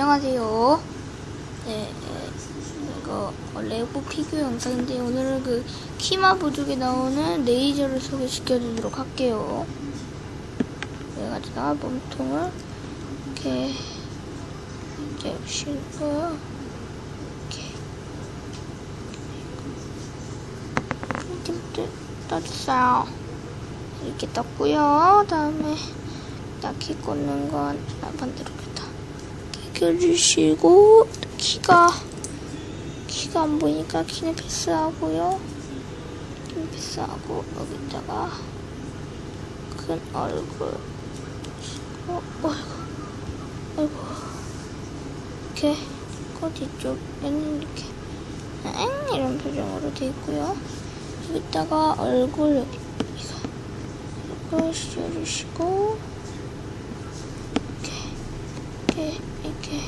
안녕하세요. 네, 이거 레고 피규어 영상인데 오늘은 그 키마 부족에 나오는 레이저를 소개시켜드리도록 할게요. 그래가지고 몸통을 이렇게 이렇게 싣고 이렇게 이렇게 떠줬어요. 이렇게 떴고요. 다음에 딱히 꽂는 건 반대로 다 끼겨주시고 키가 키가 안 보이니까 키는 패스하고요. 키는 패스하고 여기다가 큰 얼굴 어, 어이구 아이고 이렇게 그 뒤쪽에는 이렇게 엥 이런 표정으로 돼 있고요. 여기다가 얼굴 여기 이걸 씌워주시고 이렇게 이렇게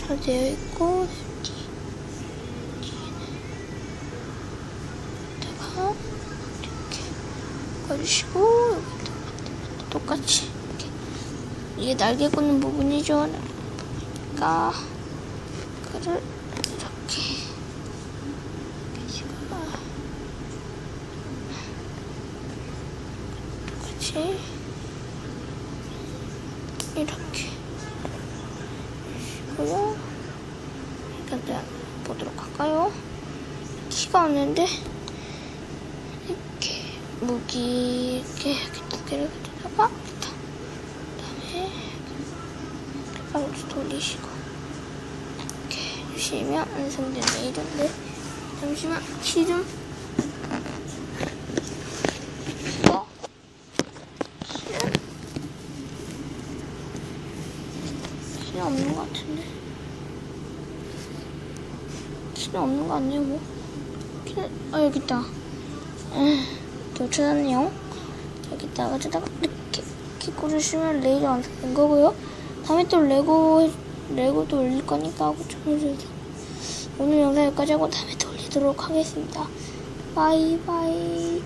잘 되어 있고 여기다가 이렇게 꺼주시고 똑같이 이렇게 이게 날개 꽂는 부분이죠. 그러니까 그를 이렇게 해주고 똑같이 이렇게 하시고요. 일단 보도록 할까요? 키가 없는데 이렇게 무기 이렇게 이렇게 두 개를 가져다가 그다음에 바로 돌리시고 이렇게 해주시면 완성된 레이더인데 잠시만 키 좀 이거 키는 키는 없는 것 같은데. 키는 없는 거 아니에요, 뭐? 아, 여기 있다. 또 찾았네요. 여기다가 저다가 이렇게, 이렇게 꽂으시면 레이저 완성된 거고요. 다음에 또 레고, 레고도 올릴 거니까 고쳐주세요. 오늘 영상 여기까지 하고 다음에 또 올리도록 하겠습니다. 바이바이.